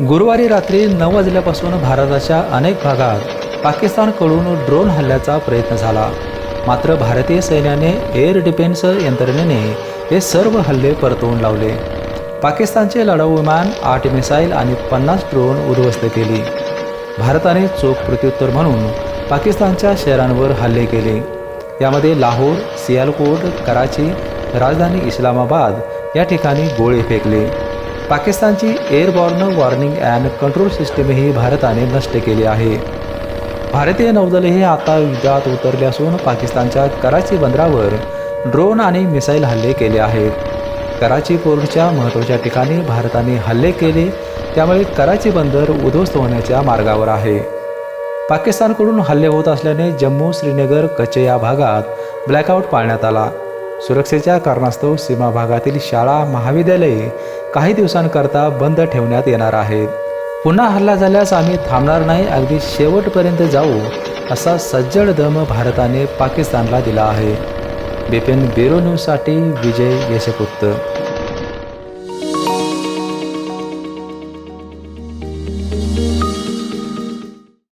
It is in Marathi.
गुरुवारी रात्री नऊ वाजल्यापासून भारताच्या अनेक भागात पाकिस्तानकडून ड्रोन हल्ल्याचा प्रयत्न झाला. मात्र भारतीय सैन्याने एअर डिफेन्स यंत्रणेने हे सर्व हल्ले परतवून लावले. पाकिस्तानचे लढाऊ विमान आठ मिसाईल आणि पन्नास ड्रोन उद्ध्वस्त केली. भारताने चोख प्रत्युत्तर म्हणून पाकिस्तानच्या शहरांवर हल्ले केले. यामध्ये लाहोर सियालकोट कराची राजधानी इस्लामाबाद या ठिकाणी गोळे फेकले. पाकिस्तानची एअरबॉर्न वॉर्निंग अँड कंट्रोल सिस्टीमही भारताने नष्ट केली आहे. भारतीय नौदलही आता युद्धात उतरले असून पाकिस्तानच्या कराची बंदरावर ड्रोन आणि मिसाईल हल्ले केले आहेत. कराची पोर्टच्या महत्त्वाच्या ठिकाणी भारताने हल्ले केले त्यामुळे कराची बंदर उद्ध्वस्त होण्याच्या मार्गावर आहे. पाकिस्तानकडून हल्ले होत असल्याने जम्मू श्रीनगर कच्छ या भागात ब्लॅकआउट पाळण्यात आला. सुरक्षेच्या कारणास्तव सीमा भागातील शाळा महाविद्यालये काही दिवसांकरता बंद ठेवण्यात येणार आहेत पुन्हा हल्ला झाल्यास आम्ही थांबणार नाही अगदी शेवटपर्यंत जाऊ असा सज्जड दम भारताने पाकिस्तानला दिला आहे. बिपिन ब्युरो न्यूजसाठी विजय यशपुत्त